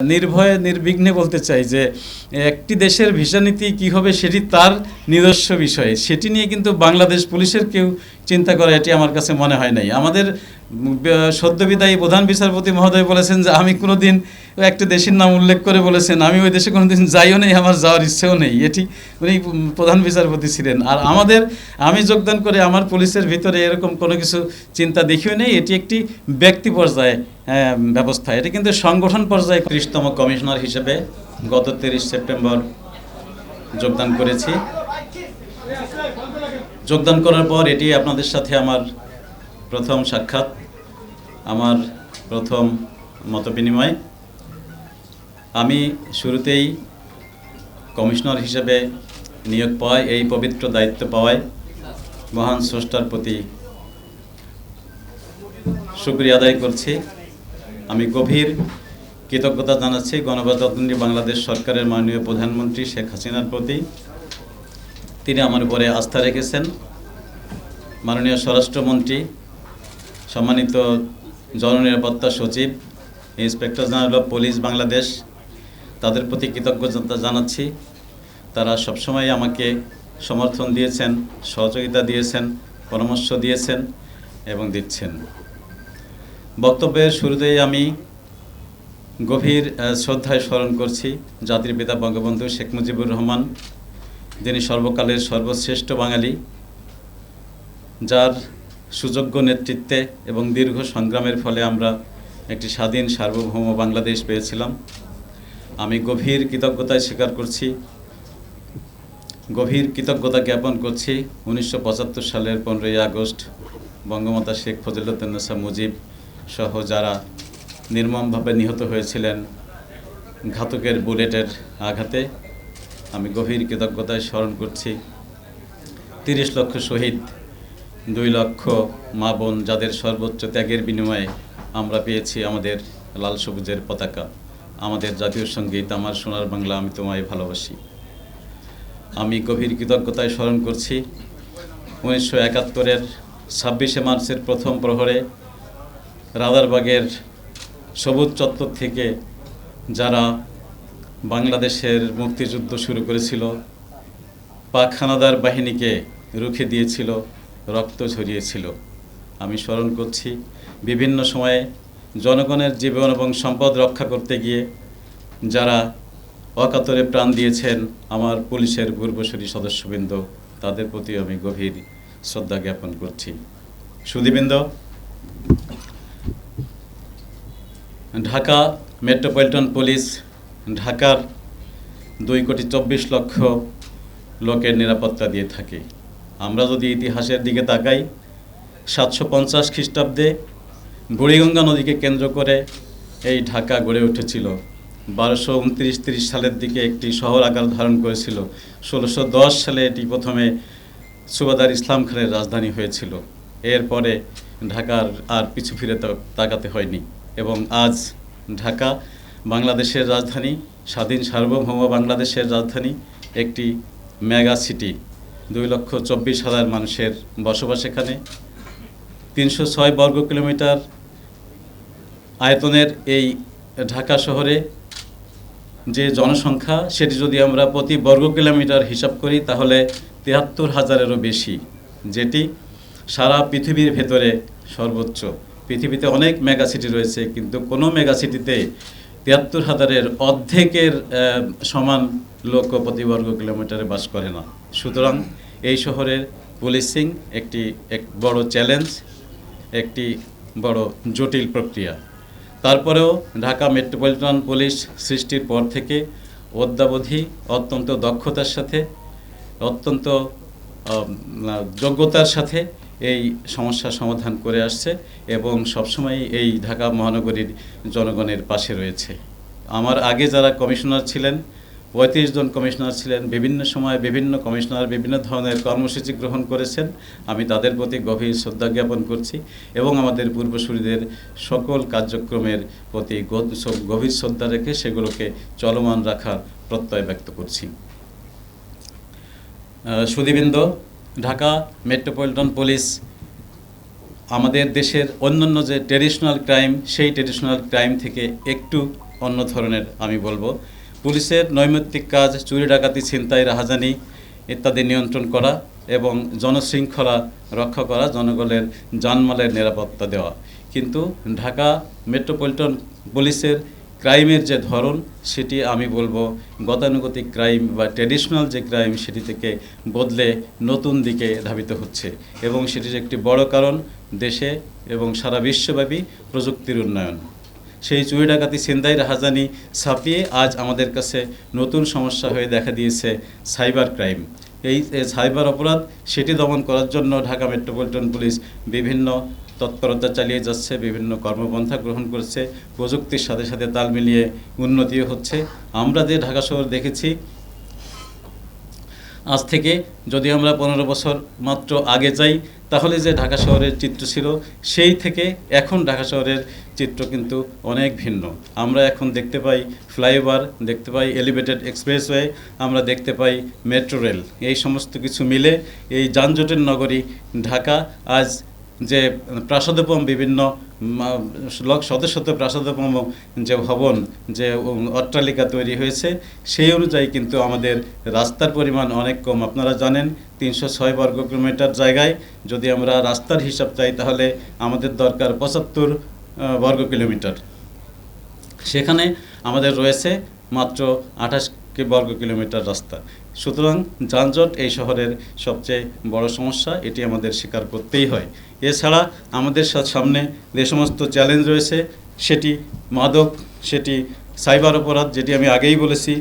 নির্ভয়ে, নির্বিঘ্নে বলতে চাই যে, একটি দেশের ভিসা নীতি কী হবে সেটি তার নিজস্ব বিষয়। সেটি নিয়ে কিন্তু বাংলাদেশ পুলিশের কেউ চিন্তা করে এটি আমার কাছে মনে হয় নাই। আমাদের সদ্যবিদায়ী প্রধান বিচারপতি মহোদয় বলেছেন যে, আমি কোনো দিন একটি দেশের নাম উল্লেখ করে বলেছেন, আমি ওই দেশে কোনো দিন যাইও নেই, আমার যাওয়ার ইচ্ছেও নেই। এটি উনি প্রধান বিচারপতি ছিলেন। আর আমাদের, আমি যোগদান করে আমার পুলিশের ভিতরে এরকম কোনো কিছু চিন্তা দেখিও নেই। এটি একটি ব্যক্তি পর্যায়ে ব্যবস্থা। এটা কিন্তু সংগঠন পর্যায়ে ত্রিশতম কমিশনার হিসেবে গত তিরিশ সেপ্টেম্বর যোগদান করেছি। যোগদান করার পর এটি আপনাদের সাথে আমার প্রথম সাক্ষাৎ, আমার প্রথম মতবিনিময়। আমি শুরুতেই কমিশনার হিসেবে নিয়োগ পাওয়ায়, এই পবিত্র দায়িত্ব পাওয়ায় মহান স্রষ্টার প্রতি শুক্রিয়া আদায় করছি। আমি গভীর কৃতজ্ঞতা জানাচ্ছি গণপ্রজাতন্ত্রী বাংলাদেশ সরকারের মাননীয় প্রধানমন্ত্রী শেখ হাসিনার প্রতি। তিনি আমার উপরে আস্থা রেখেছেন। মাননীয় স্বরাষ্ট্রমন্ত্রী, সম্মানিত জননিরাপত্তা সচিব, inspector general of police Bangladesh, তাদের প্রতি কৃতজ্ঞতা জানাচ্ছি। তারা সবসময় আমাকে সমর্থন দিয়েছেন, সহযোগিতা দিয়েছেন, পরামর্শ দিয়েছেন এবং দিচ্ছেন। বক্তব্যের শুরুতেই আমি গভীর শ্রদ্ধায় স্মরণ করছি জাতির পিতা বঙ্গবন্ধু শেখ মুজিবুর রহমান। যিনি সর্বকালের সর্বশ্রেষ্ঠ বাঙালি, যার সুযোগ্য নেতৃত্বে এবং দীর্ঘ সংগ্রামের ফলে আমরা একটি স্বাধীন, সার্বভৌম বাংলাদেশ পেয়েছিলাম। আমি গভীর কৃতজ্ঞতায় স্বীকার করছি, গভীর কৃতজ্ঞতা জ্ঞাপন করছি উনিশশো পঁচাত্তর সালের পনেরোই আগস্ট বঙ্গমাতা শেখ ফজিলুদ্দিনসা মুজিব সহ যারা নির্মমভাবে নিহত হয়েছিলেন ঘাতকের বুলেটের আঘাতে, আমি গভীর কৃতজ্ঞতায় স্মরণ করছি। তিরিশ লক্ষ শহীদ, দুই লক্ষ মা বোন যাদের সর্বোচ্চ ত্যাগের বিনিময়ে আমরা পেয়েছি আমাদের লাল সবুজের পতাকা। আমাদের জাতীয় সংগীত, আমার সোনার বাংলা, আমি তোমায় ভালোবাসি। আমি গভীর কৃতজ্ঞতায় স্মরণ করছি, উনিশশো একাত্তরের ছাব্বিশে মার্চের প্রথম প্রহরে রাদারবাগের সবুজ চত্বর থেকে যারা বাংলাদেশের মুক্তিযুদ্ধ শুরু করেছিল, পাক হানাদার বাহিনীকে রুখে দিয়েছিল, রক্ত ঝরিয়েছিল। আমি স্মরণ করছি, বিভিন্ন সময়ে জনগণের জীবন এবং সম্পদ রক্ষা করতে গিয়ে যারা অকাতরে প্রাণ দিয়েছেন আমার পুলিশের পূর্বসরী সদস্যবৃন্দ, তাদের প্রতি আমি গভীর শ্রদ্ধা জ্ঞাপন করছি। সুদীবৃন্দ ঢাকা মেট্রোপলিটন পুলিশ, ঢাকার দুই কোটি চব্বিশ লক্ষ লোকের নিরাপত্তা দিয়ে থাকে। আমরা যদি ইতিহাসের দিকে তাকাই, সাতশো পঞ্চাশ খ্রিস্টাব্দে বুড়িগঙ্গা নদীকে কেন্দ্র করে এই ঢাকা গড়ে উঠেছিল। বারোশো উনত্রিশ তিরিশ সালের দিকে একটি শহর আকার ধারণ করেছিল। ষোলোশো দশ সালে এটি প্রথমে সুবাদার ইসলাম খানের রাজধানী হয়েছিল। এরপরে ঢাকার আর পিছু ফিরে তাকাতে হয়নি। এবং আজ ঢাকা, বাংলাদেশের রাজধানী, স্বাধীন সার্বভৌম বাংলাদেশের রাজধানী, একটি মেগা সিটি। দুই লক্ষ চব্বিশ হাজার মানুষের বসবাস এখানে। তিনশো ছয় বর্গ কিলোমিটার আয়তনের এই ঢাকা শহরে যে জনসংখ্যা, সেটি যদি আমরা প্রতি বর্গ কিলোমিটার হিসাব করি, তাহলে তিয়াত্তর হাজারেরও বেশি, যেটি সারা পৃথিবীর ভেতরে সর্বোচ্চ। পৃথিবীতে অনেক মেগা সিটি রয়েছে, কিন্তু কোনো মেগা সিটিতে তিয়াত্তর হাজারের অর্ধেকের সমান লোক প্রতি বর্গ কিলোমিটারে বাস করে না। সুতরাং এই শহরের পুলিশিং একটি, এক বড় চ্যালেঞ্জ একটি বড় জটিল প্রক্রিয়া। তারপরেও ঢাকা মেট্রোপলিটন পুলিশ সৃষ্টির পর থেকে অদ্যাবধি অত্যন্ত দক্ষতার সাথে, অত্যন্ত যোগ্যতার সাথে এই সমস্যা সমাধান করে আসছে এবং সবসময় এই ঢাকা মহানগরীর জনগণের পাশে রয়েছে। আমার আগে যারা কমিশনার ছিলেন পঁয়ত্রিশ জন কমিশনার ছিলেন বিভিন্ন সময়ে বিভিন্ন কমিশনার বিভিন্ন ধরনের কর্মসূচি গ্রহণ করেছেন আমি তাদের প্রতি গভীর শ্রদ্ধা জ্ঞাপন করছি এবং আমাদের পূর্বসূরিদের সকল কার্যক্রমের প্রতি গভীর শ্রদ্ধা রেখে সেগুলোকে চলমান রাখার প্রত্যয় ব্যক্ত করছি। আহ, সুধীবৃন্দ ঢাকা মেট্রোপলিটন পুলিশ, আমাদের দেশের অন্যান্য যে ট্রেডিশনাল ক্রাইম সেই ট্রেডিশনাল ক্রাইম থেকে একটু অন্য ধরনের আমি বলব। পুলিশের নৈমিত্তিক কাজ, চুরি ডাকাতি, ছিনতাই, রাহাজানি ইত্যাদি নিয়ন্ত্রণ করা এবং জনশৃঙ্খলা রক্ষা করা, জনগণের জানমালের নিরাপত্তা দেওয়া। কিন্তু ঢাকা মেট্রোপলিটন পুলিশের ক্রাইমের যে ধরন, সেটি আমি বলব গতানুগতিক ক্রাইম বা ট্র্যাডিশনাল যে ক্রাইম, সেটি থেকে বদলে নতুন দিকে ধাবিত হচ্ছে এবং সেটির একটি বড় কারণ দেশে এবং সারা বিশ্বব্যাপী প্রযুক্তির উন্নয়ন। সেই চুরি ডাকাতি ছিনতাই রাহাজানি ছাপিয়ে আজ আমাদের কাছে নতুন সমস্যা হয়ে দেখা দিয়েছে সাইবার ক্রাইম। এই সাইবার অপরাধ সেটি দমন করার জন্য ঢাকা মেট্রোপলিটন পুলিশ বিভিন্ন তৎপরতা চালিয়ে যাচ্ছে, বিভিন্ন কর্মপন্থা গ্রহণ করছে, প্রযুক্তির সাথে সাথে তাল মিলিয়ে উন্নতিও হচ্ছে। আমরা যে ঢাকা শহর দেখেছি, আজ থেকে যদি আমরা পনেরো বছর মাত্র আগে যাই তাহলে যে ঢাকা শহরের চিত্র ছিল, সেই থেকে এখন ঢাকা শহরের চিত্র কিন্তু অনেক ভিন্ন। আমরা এখন দেখতে পাই ফ্লাইওভার, দেখতে পাই এলিভেটেড এক্সপ্রেসওয়ে, আমরা দেখতে পাই মেট্রো রেল। এই সমস্ত কিছু মিলে এই যানজটের নগরী ঢাকা আজ যে প্রাসাদোপম বিভিন্ন লক শত শত প্রাসাদোপম যে ভবন, যে অট্টালিকা তৈরি হয়েছে, সেই অনুযায়ী কিন্তু আমাদের রাস্তার পরিমাণ অনেক কম। আপনারা জানেন, তিনশো ছয় বর্গ কিলোমিটার জায়গায় যদি আমরা রাস্তার হিসাব চাই, তাহলে আমাদের দরকার পঁচাত্তর বর্গ কিলোমিটার। সেখানে আমাদের রয়েছে মাত্র আঠাশ বর্গ কিলোমিটার রাস্তা। সুতরাং যানজট এই শহরের সবচেয়ে বড় সমস্যা, এটি আমাদের স্বীকার করতেই হয়। এছাড়া আমাদের সামনে যে সমস্ত চ্যালেঞ্জ রয়েছে, সেটি মাদক, সেটি সাইবার অপরাধ, যেটি আমি আগেই বলেছি,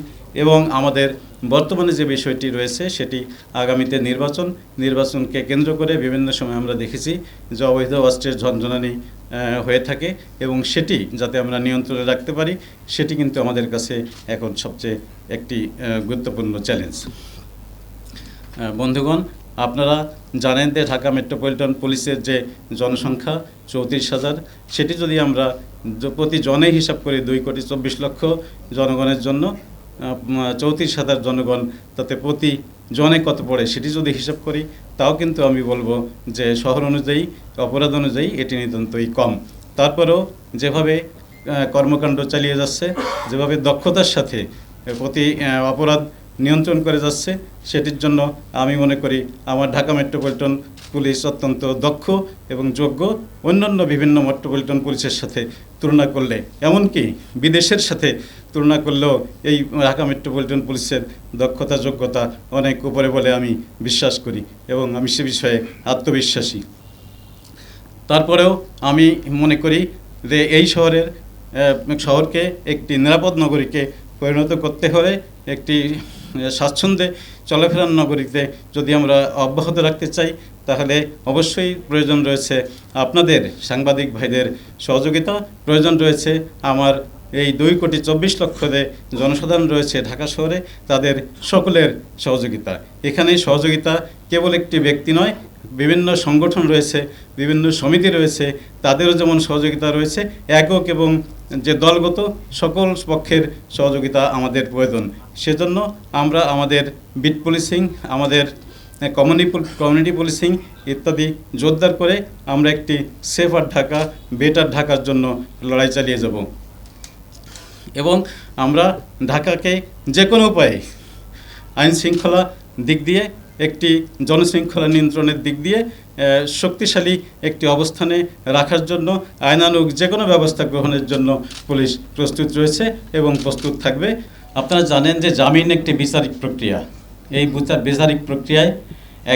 এবং আমাদের বর্তমানে যে বিষয়টি রয়েছে, সেটি আগামীতে নির্বাচন, নির্বাচনকে কেন্দ্র করে বিভিন্ন সময় আমরা দেখেছি যে অবৈধ অস্ত্রের ঝনঝনানি হয়ে থাকে, এবং সেটি যাতে আমরা নিয়ন্ত্রণে রাখতে পারি, সেটি কিন্তু আমাদের কাছে এখন সবচেয়ে একটি গুরুত্বপূর্ণ চ্যালেঞ্জ বন্ধুগণ আপনারা জানেন যে ঢাকা মেট্রোপলিটন পুলিশের যে জনসংখ্যা, চৌত্রিশ হাজার, সেটি যদি আমরা প্রতি জনে হিসাব করি দুই কোটি চব্বিশ লক্ষ জনগণের জন্য চৌত্রিশ হাজার জনগণ, তাতে প্রতি জনে কত পড়ে সেটি যদি হিসাব করি, তাও কিন্তু আমি বলব যে শহর অনুযায়ী, অপরাধ অনুযায়ী এটি নিতান্তই কম। তারপরেও যেভাবে কর্মকাণ্ড চালিয়ে যাচ্ছে, যেভাবে দক্ষতার সাথে প্রতি অপরাধ নিয়ন্ত্রণ করে যাচ্ছে, সেটির জন্য আমি মনে করি আমার ঢাকা মেট্রোপলিটন পুলিশ অত্যন্ত দক্ষ এবং যোগ্য। অন্যান্য বিভিন্ন মেট্রোপলিটন পুলিশের সাথে তুলনা করলে, এমনকি বিদেশের সাথে তুলনা করলেও এই ঢাকা মেট্রোপলিটন পুলিশের দক্ষতা, যোগ্যতা অনেক উপরে বলে আমি বিশ্বাস করি এবং আমি সে বিষয়ে আত্মবিশ্বাসী। তারপরেও আমি মনে করি যে এই শহরের শহরকে, একটি নিরাপদ নগরীকে পরিণত করতে হলে একটি স্বাচ্ছন্দ্যে চলাফেরার নগরীতে যদি আমরা অব্যাহত রাখতে চাই, তাহলে অবশ্যই প্রয়োজন রয়েছে আপনাদের সাংবাদিক ভাইদের সহযোগিতা। প্রয়োজন রয়েছে আমার এই দুই কোটি চব্বিশ লক্ষ যে জনসাধারণ রয়েছে ঢাকা শহরে, তাদের সকলের সহযোগিতা। এখানে সহযোগিতা কেবল একটি ব্যক্তি নয় বিভিন্ন সংগঠন রয়েছে, বিভিন্ন সমিতি রয়েছে, তাদেরও যেমন সহযোগিতা রয়েছে, একক এবং যে দলগত সকল পক্ষের সহযোগিতা আমাদের প্রয়োজন। সেজন্য আমরা আমাদের বিট পুলিশিং, আমাদের কমিউনিটি কমিউনিটি পুলিশিং ইত্যাদি জোরদার করে আমরা একটি সেফার ঢাকা, বেটার ঢাকার জন্য লড়াই চালিয়ে যাব। এবং আমরা ঢাকাকে যে কোনো উপায়ে আইন শৃঙ্খলা দিক দিয়ে একটি জনশৃঙ্খলা নিয়ন্ত্রণের দিক দিয়ে শক্তিশালী একটি অবস্থানে রাখার জন্য, আইনানুগ যে কোনো ব্যবস্থা গ্রহণের জন্য পুলিশ প্রস্তুত রয়েছে এবং প্রস্তুত থাকবে। আপনারা জানেন যে জামিন একটি বিচারিক প্রক্রিয়া। এই বিচার বিচারিক প্রক্রিয়ায়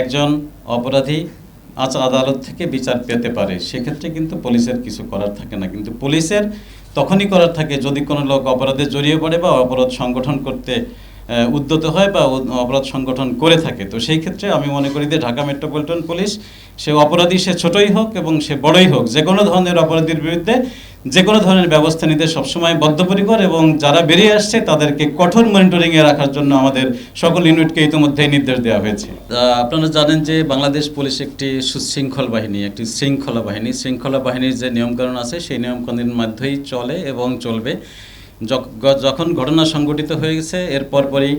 একজন অপরাধী আজ আদালত থেকে বিচার পেতে পারে। সেক্ষেত্রে কিন্তু পুলিশের কিছু করার থাকে না। কিন্তু পুলিশের তখনই করার থাকে যদি কোনো লোক অপরাধে জড়িয়ে পড়ে বা অপরাধ সংগঠন করতে উদ্যত হয় বা অপরাধ সংগঠন করে থাকে। তো সেই ক্ষেত্রে আমি মনে করি যে ঢাকা মেট্রোপলিটন পুলিশ, সে অপরাধী সে ছোটই হোক এবং সে বড়ই হোক, যে কোনো ধরনের অপরাধীর বিরুদ্ধে যে কোনো ধরনের ব্যবস্থা নিতে সবসময় বদ্ধপরিকর এবং যারা বেরিয়ে আসছে তাদেরকে কঠোর মনিটরিংয়ে রাখার জন্য আমাদের সকল ইউনিটকে ইতিমধ্যেই নির্দেশ দেওয়া হয়েছে। আপনারা জানেন যে বাংলাদেশ পুলিশ একটি সুশৃঙ্খল বাহিনী, একটি শৃঙ্খলা বাহিনী। শৃঙ্খলা বাহিনীর যে নিয়মকানুন আছে, সেই নিয়মকানুনের মাধ্যমেই চলে এবং চলবে। যখন ঘটনা সংঘটিত হয়ে গেছে এর পরপরই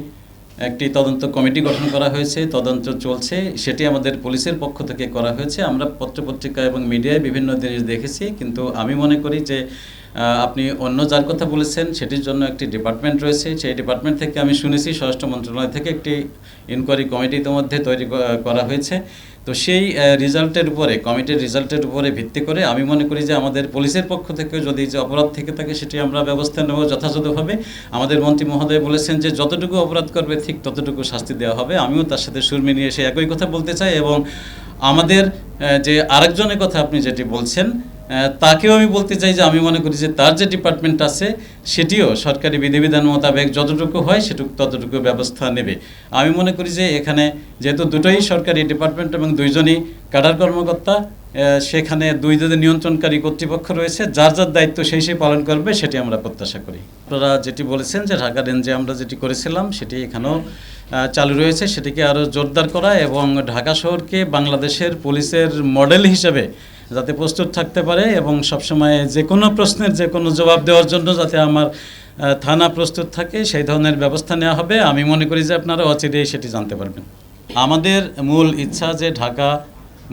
একটি তদন্ত কমিটি গঠন করা হয়েছে, তদন্ত চলছে। সেটি আমাদের পুলিশের পক্ষ থেকে করা হয়েছে। আমরা পত্রপত্রিকা এবং মিডিয়ায় বিভিন্ন জিনিস দেখেছি, কিন্তু আমি মনে করি যে আপনি অন্য যার কথা বলেছেন, সেটির জন্য একটি ডিপার্টমেন্ট রয়েছে। সেই ডিপার্টমেন্ট থেকে আমি শুনেছি, স্বরাষ্ট্র মন্ত্রণালয় থেকে একটি ইনকোয়ারি কমিটি ইতিমধ্যে তৈরি করা হয়েছে। তো সেই রেজাল্টের উপরে কমিটির রেজাল্টের উপরে ভিত্তি করে আমি মনে করি যে আমাদের পুলিশের পক্ষ থেকে যদি যে অপরাধ থেকে থাকে সেটি আমরা ব্যবস্থা নেব যথাযথভাবে। আমাদের মন্ত্রী মহোদয় বলেছেন যে যতটুকু অপরাধ করবে ঠিক ততটুকু শাস্তি দেওয়া হবে। আমিও তার সাথে সুর মিলিয়ে সে একই কথা বলতে চাই এবং আমাদের যে আরেকজনের কথা আপনি যেটি বলছেন তাকেও আমি বলতে চাই যে আমি মনে করি যে তার যে ডিপার্টমেন্ট আছে, সেটিও সরকারি বিধিবিধান মোতাবেক যতটুকু হয় সেটুকু ততটুকু ব্যবস্থা নেবে। আমি মনে করি যে এখানে যেহেতু দুটোই সরকারি ডিপার্টমেন্ট এবং দুইজনই কাডার কর্মকর্তা সেখানে দুই দুইজনের নিয়ন্ত্রণকারী কর্তৃপক্ষ রয়েছে, যার যার দায়িত্ব সেই সেই পালন করবে সেটি আমরা প্রত্যাশা করি। আপনারা যেটি বলেছেন যে ঢাকা রেঞ্জে আমরা যেটি করেছিলাম, সেটি এখানেও চালু রয়েছে, সেটিকে আরও জোরদার করা এবং ঢাকা শহরকে বাংলাদেশের পুলিশের মডেল হিসেবে যাতে প্রস্তুত থাকতে পারে এবং সবসময় যে কোনো প্রশ্নের যে কোনো জবাব দেওয়ার জন্য যাতে আমার থানা প্রস্তুত থাকে, সেই ধরনের ব্যবস্থা নেওয়া হবে। আমি মনে করি যে আপনারা অচিরেই সেটি জানতে পারবেন। আমাদের মূল ইচ্ছা যে ঢাকা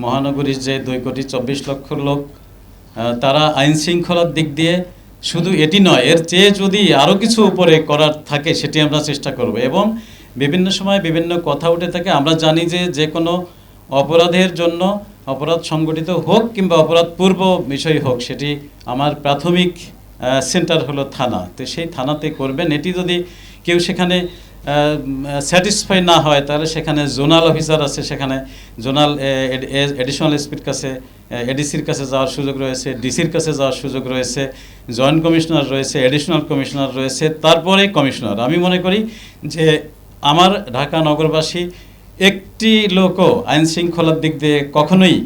মহানগরীর যে দুই কোটি চব্বিশ লক্ষ লোক তারা আইন শৃঙ্খলার দিক দিয়ে শুধু এটি নয়, এর চেয়ে যদি আরও কিছু উপরে করার থাকে, সেটি আমরা চেষ্টা করব এবং বিভিন্ন সময় বিভিন্ন কথা উঠে থাকে। আমরা জানি যে যে কোনো অপরাধের জন্য অপরাধ সংগঠিত হোক কিংবা অপরাধ পূর্ব বিষয় হোক, সেটি আমার প্রাথমিক সেন্টার হলো থানা। তো সেই থানাতে করবেন। এটি যদি কেউ সেখানে স্যাটিসফাই না হয়, তাহলে সেখানে জোনাল অফিসার আছে, সেখানে জোনাল এডিশনাল এসপির কাছে এডিসির কাছে যাওয়ার সুযোগ রয়েছে ডিসির কাছে যাওয়ার সুযোগ রয়েছে জয়েন্ট কমিশনার রয়েছে এডিশনাল কমিশনার রয়েছে, তারপরে কমিশনার আমি মনে করি যে আমার ঢাকা নগরবাসী একটি লোকও আইন শৃঙ্খলার দিক দিয়ে কখনোই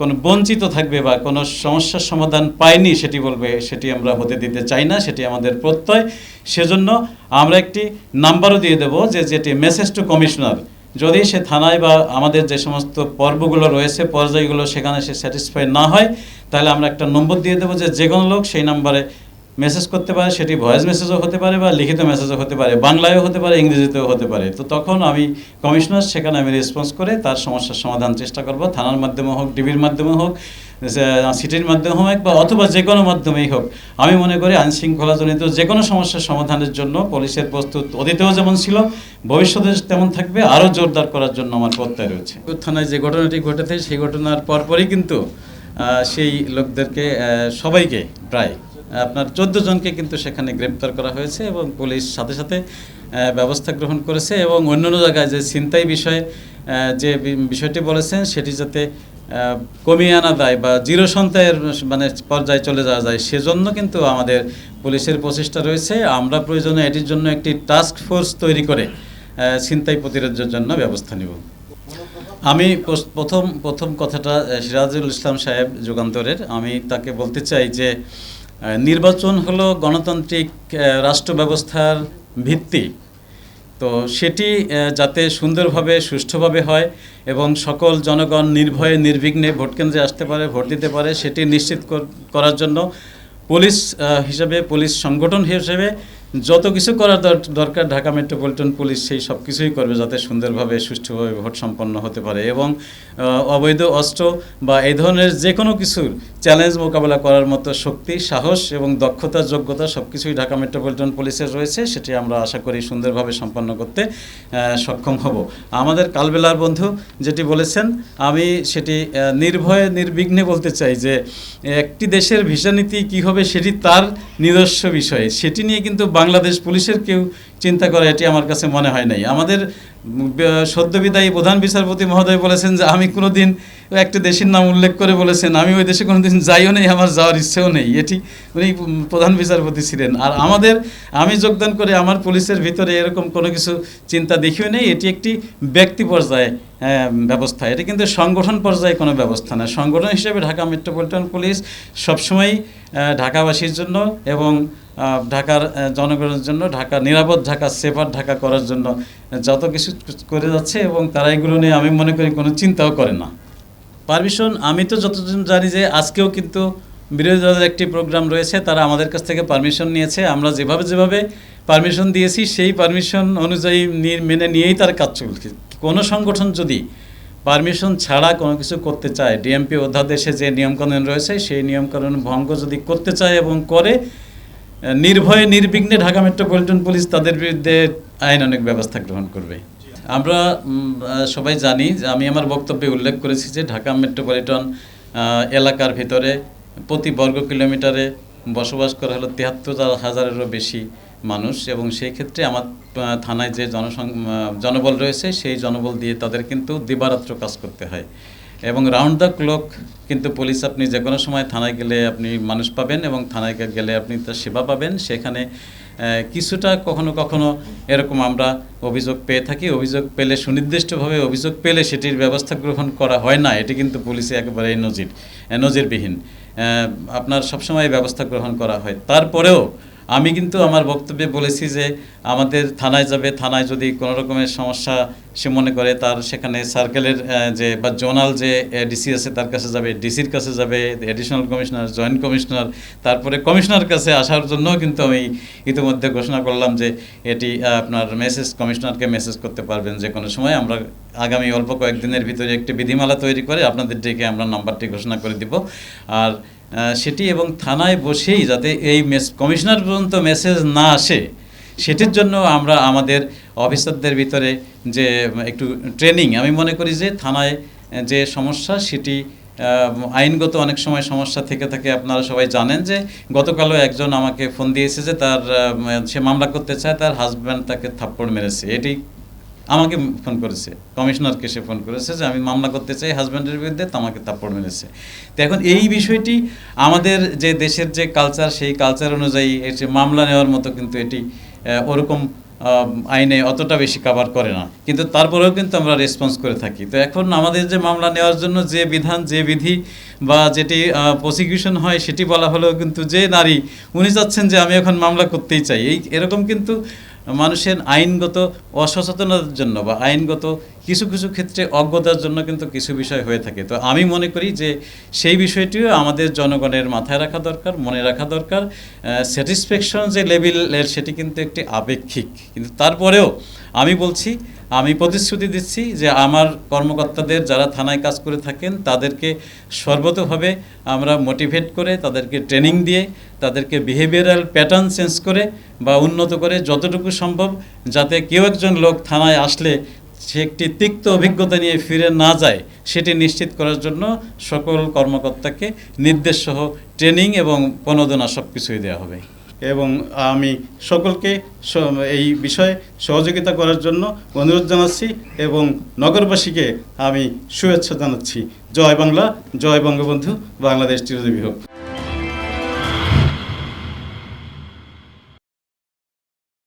কোনো বঞ্চিত থাকবে বা কোনো সমস্যার সমাধান পায়নি সেটি বলবে, সেটি আমরা হতে দিতে চাই না, সেটি আমাদের প্রত্যয়। সেজন্য আমরা একটি নাম্বারও দিয়ে দেবো যে যেটি মেসেজ টু কমিশনার যদি সে থানায় বা আমাদের যে সমস্ত পর্বগুলো রয়েছে, পর্যায়গুলো সেখানে সে স্যাটিসফাই না হয়, তাহলে আমরা একটা নম্বর দিয়ে দেবো যে যে কোনো লোক সেই নাম্বারে মেসেজ করতে পারে, সেটি ভয়েস মেসেজও হতে পারে বা লিখিত মেসেজও হতে পারে, বাংলায়ও হতে পারে, ইংরেজিতেও হতে পারে। তো তখন আমি কমিশনার সেখানে আমি রেসপন্স করে তার সমস্যার সমাধান চেষ্টা করব, থানার মাধ্যমে হোক ডিবির মাধ্যমে হোক সিটির মাধ্যমে হোক বা অথবা যে কোনো মাধ্যমেই হোক। আমি মনে করি আইনশৃঙ্খলাজনিত যে কোনো সমস্যার সমাধানের জন্য পুলিশের প্রস্তুত অতীতেও যেমন ছিল, ভবিষ্যতে তেমন থাকবে, আরও জোরদার করার জন্য আমার প্রত্যয় রয়েছে। থানায় যে ঘটনাটি ঘটেছে, সেই ঘটনার পরপরই কিন্তু সেই লোকদেরকে সবাইকে প্রায় আপনার চোদ্দ জনকে কিন্তু সেখানে গ্রেপ্তার করা হয়েছে এবং পুলিশ সাথে সাথে ব্যবস্থা গ্রহণ করেছে এবং অন্যান্য জায়গায় যে ছিনতাই বিষয়ে যে বিষয়টি বলেছেন সেটি যাতে কমিয়ে আনা যায় বা জিরো সন্তায়ের মানে পর্যায়ে চলে যাওয়া যায়, সেজন্য কিন্তু আমাদের পুলিশের প্রচেষ্টা রয়েছে। আমরা প্রয়োজনে এটির জন্য একটি টাস্ক ফোর্স তৈরি করে ছিনতাই প্রতিরোধের জন্য ব্যবস্থা নেব। আমি প্রথম প্রথম কথাটা সিরাজুল ইসলাম সাহেব যুগান্তরের। আমি তাকে বলতে চাই যে নির্বাচন হলো গণতান্ত্রিক রাষ্ট্র ব্যবস্থার ভিত্তি। তো সেটি যাতে সুন্দরভাবে, সুষ্ঠুভাবে হয় এবং সকল জনগণ নির্ভয়ে, নির্বিঘ্নে ভোটকেন্দ্রে আসতে পারে, ভোট দিতে পারে, সেটি নিশ্চিত করার জন্য পুলিশ হিসেবে, পুলিশ সংগঠন হিসেবে যত কিছু করার দর- দরকার ঢাকা মেট্রোপলিটন পুলিশ সেই সব কিছুই করবে যাতে সুন্দরভাবে, সুষ্ঠুভাবে ভোট সম্পন্ন হতে পারে এবং অবৈধ অস্ত্র বা এই ধরনের যে কোনো কিছুর চ্যালেঞ্জ মোকাবেলা করার মতো শক্তি, সাহস এবং দক্ষতা, যোগ্যতা সব কিছুই ঢাকা মেট্রোপলিটন পুলিশের রয়েছে, সেটি আমরা আশা করি সুন্দরভাবে সম্পন্ন করতে সক্ষম হব। আমাদের কালবেলার বন্ধু যেটি বলেছেন, আমি সেটি নির্ভয়ে, নির্বিঘ্নে বলতে চাই যে, একটি দেশের ভিসা নীতি কী হবে সেটি তার নিজস্ব বিষয়, সেটি নিয়ে কিন্তু বাংলাদেশ পুলিশের কেউ চিন্তা করে, এটি আমার কাছে মনে হয় নাই। আমাদের সদ্যবিদায়ী প্রধান বিচারপতি মহোদয় বলেছেন যে, আমি একটি দেশের নাম উল্লেখ করে বলেছেন, আমি ওই দেশে কোনোদিন যাইও নেই, আমার যাওয়ার ইচ্ছেও নেই। এটি উনি প্রধান বিচারপতি ছিলেন। আর আমাদের, আমি যোগদান করে আমার পুলিশের ভিতরে এরকম কোনো কিছু চিন্তা দেখিও নেই, এটি একটি ব্যক্তি পর্যায়ে ব্যবস্থা। এটি কিন্তু সংগঠন পর্যায়ে কোনো ব্যবস্থা না। সংগঠন হিসেবে ঢাকা মেট্রোপলিটন পুলিশ সবসময়ই ঢাকাবাসীর জন্য এবং ঢাকার জনগণের জন্য, ঢাকা নিরাপদ, ঢাকা সেফার, ঢাকা করার জন্য যত কিছু করে যাচ্ছে এবং তারা এগুলো নিয়ে আমি মনে করি কোনো চিন্তাও করে না। পারমিশন, আমি তো যতজন জানি যে আজকেও কিন্তু বিরোধী দলের একটি প্রোগ্রাম রয়েছে, তারা আমাদের কাছ থেকে পারমিশন নিয়েছে, আমরা যেভাবে যেভাবে পারমিশন দিয়েছি, সেই পারমিশন অনুযায়ী মেনে নিয়েই তার কাজ চলছে। কোনো সংগঠন যদি পারমিশন ছাড়া কোনো কিছু করতে চায়, ডিএমপি অধ্যাদেশে যে নিয়মকানুন রয়েছে, সেই নিয়মকানুন ভঙ্গ যদি করতে চায় এবং করে, নির্ভয়ে, নির্বিঘ্নে ঢাকা মেট্রোপলিটন পুলিশ তাদের বিরুদ্ধে আইনানুগ ব্যবস্থা গ্রহণ করবে। আমরা সবাই জানি যে আমি আমার বক্তব্যে উল্লেখ করেছি যে ঢাকা মেট্রোপলিটন এলাকার ভিতরে প্রতি বর্গ কিলোমিটারে বসবাস করা হলো তিয়াত্তর হাজারেরও বেশি মানুষ এবং সেই ক্ষেত্রে আমার থানায় যে জনসং জনবল রয়েছে সেই জনবল দিয়ে তাদের কিন্তু দিবারাত্র কাজ করতে হয়। এবং রাউন্ড দ্য ক্লক কিন্তু পুলিশ আপনি যে কোনো সময় থানায় গেলে আপনি মানুষ পাবেন এবং থানায় গেলে আপনি তার সেবা পাবেন। সেখানে কিছুটা কখনো কখনো এরকম আমরা অভিযোগ পেয়ে থাকি। অভিযোগ পেলে, সুনির্দিষ্টভাবে অভিযোগ পেলে সেটির ব্যবস্থা গ্রহণ করা হয় না। এটি কিন্তু পুলিশে একেবারে নজির নজিরবিহীন। আপনার সবসময় ব্যবস্থা গ্রহণ করা হয়। তারপরেও আমি কিন্তু আমার বক্তব্যে বলেছি যে আমাদের থানায় যাবে, থানায় যদি কোনো রকমের সমস্যা সে মনে করে, তার সেখানে সার্কেলের যে, বা জোনাল যে ডিসি আছে, তার কাছে যাবে ডিসির কাছে যাবে এডিশনাল কমিশনার জয়েন্ট কমিশনার তারপরে কমিশনার কাছে আসার জন্য কিন্তু আমি ইতিমধ্যে ঘোষণা করলাম যে, এটি আপনার মেসেজ কমিশনারকে মেসেজ করতে পারবেন যে কোনো সময়। আমরা আগামী অল্প কয়েকদিনের ভিতরে একটি বিধিমালা তৈরি করে আপনাদের ডেকে আমরা নাম্বারটি ঘোষণা করে দিব। আর সেটি এবং থানায় বসেই যাতে এই মেস কমিশনার পর্যন্ত মেসেজ না আসে, সেটির জন্য আমরা আমাদের অফিসারদের ভিতরে যে একটু ট্রেনিং, আমি মনে করি যে থানায় যে সমস্যা সেটি আইনগত অনেক সময় সমস্যা থেকে থাকে। আপনারা সবাই জানেন যে গতকালও একজন আমাকে ফোন দিয়েছে যে তার সে মামলা করতে চায়, তার হাজব্যান্ড তাকে থাপ্পড় মেরেছে। এটি আমাকে ফোন করেছে। কমিশনারকে সে ফোন করেছে যে আমি মামলা করতে চাই হাজব্যান্ডের বিরুদ্ধে তো আমাকে থাপ্পড় মেরেছে। তো এখন এই বিষয়টি আমাদের যে দেশের যে কালচার সেই কালচার অনুযায়ী এটি মামলা নেওয়ার মতো কিন্তু এটি ওরকম আইনে অতটা বেশি কাভার করে না। কিন্তু তারপরেও কিন্তু আমরা রেসপন্স করে থাকি। তো এখন আমাদের যে মামলা নেওয়ার জন্য যে বিধান, যে বিধি বা যেটি প্রসিকিউশন হয়, সেটি বলা হলেও কিন্তু যে নারী, উনি চাচ্ছেন যে আমি এখন মামলা করতেই চাই। এই, এরকম কিন্তু মানুষের আইনগত অসচেতনতার জন্য বা আইনগত কিছু কিছু ক্ষেত্রে অজ্ঞতার জন্য কিন্তু কিছু বিষয় হয়ে থাকে। তো আমি মনে করি যে সেই বিষয়টিও আমাদের জনগণের মাথায় রাখা দরকার, মনে রাখা দরকার। স্যাটিসফ্যাকশন যে লেভেলের সেটি কিন্তু একটি আপেক্ষিক। কিন্তু তারপরেও আমি বলছি, আমি প্রতিশ্রুতি দিচ্ছি যে আমার কর্মকর্তাদের যারা থানায় কাজ করে থাকেন, তাদেরকে সর্বতভাবে আমরা মোটিভেট করে, তাদেরকে ট্রেনিং দিয়ে, তাদেরকে বিহেভিয়ারাল প্যাটার্ন চেঞ্জ করে বা উন্নত করে যতটুকু সম্ভব, যাতে কেউ একজন লোক থানায় আসলে সে একটি তিক্ত অভিজ্ঞতা নিয়ে ফিরে না যায়, সেটি নিশ্চিত করার জন্য সকল কর্মকর্তাকে নির্দেশসহ ট্রেনিং এবং প্রণোদনা সব কিছুই দেওয়া হবে। এবং আমি সকলকে এই বিষয়ে সহযোগিতা করার জন্য অনুরোধ জানাচ্ছি এবং নগরবাসীকে আমি শুভেচ্ছা জানাচ্ছি। জয় বাংলা, জয় বঙ্গবন্ধু, বাংলাদেশ চিরজীবী হোক।